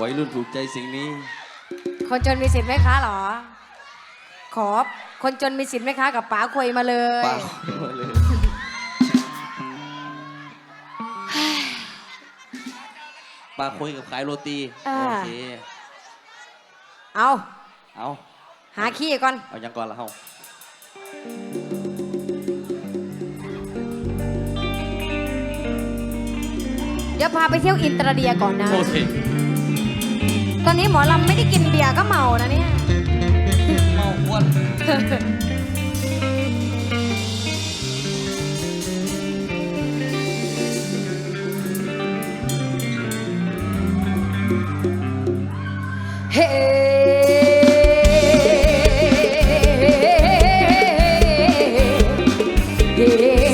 วัยรุ่นถูกใจสิ่งนี้ คนจนมีสิทธิ์ไหมคะเหรอ ขอคนจนมีสิทธิ์ไหมคะกับป๋าคุยมาเลยปากมาเลยปากคุยกับขายโรตีอ่าโอเคเอาเอาหาขี้ก่อน เอายังก่อนละเฮาเดี๋ยวพาไปเที่ยวอินเตอร์เดียก่อนนะ โอเค ตอนนี้หมอลำไม่ได้กินเบียร์ก็เมานะเนี่ย เมาอ้วนเฮ้เฮ้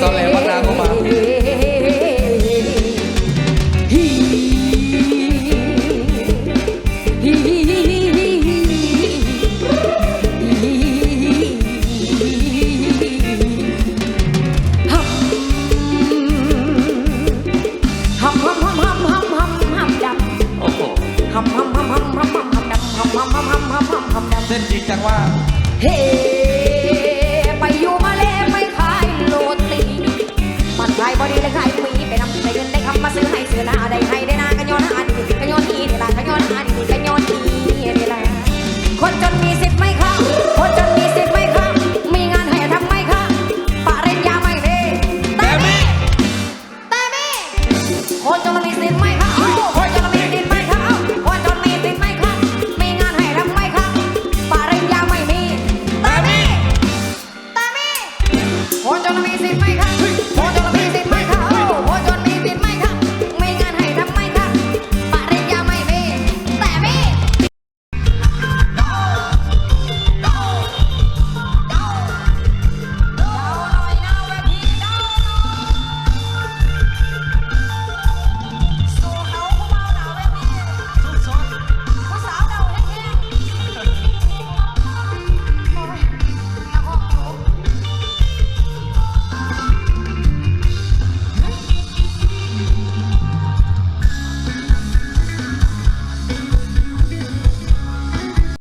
ตอนแรกบักนาเข้ามา เต้นจริงจังว่า เฮไปอยู่มาแล้วไปขายโรตีมัขายบอดีเลยายมีไปนำไปเงินได้คำมาซื้อให้ซื้อน้าได้ให้ได้น้ากันย้อนดีกันย้อนดีนี่ะกันย้อนดีกันย้อนดีนี่ะคนจนมีสิทธิ์ไมค้คนจนมีสิทธิ์ไมค้มีงานให้ทำไม่ค้าปริญญาไม่ดีแต่มีแต่มีคนจนมีสิทธิ์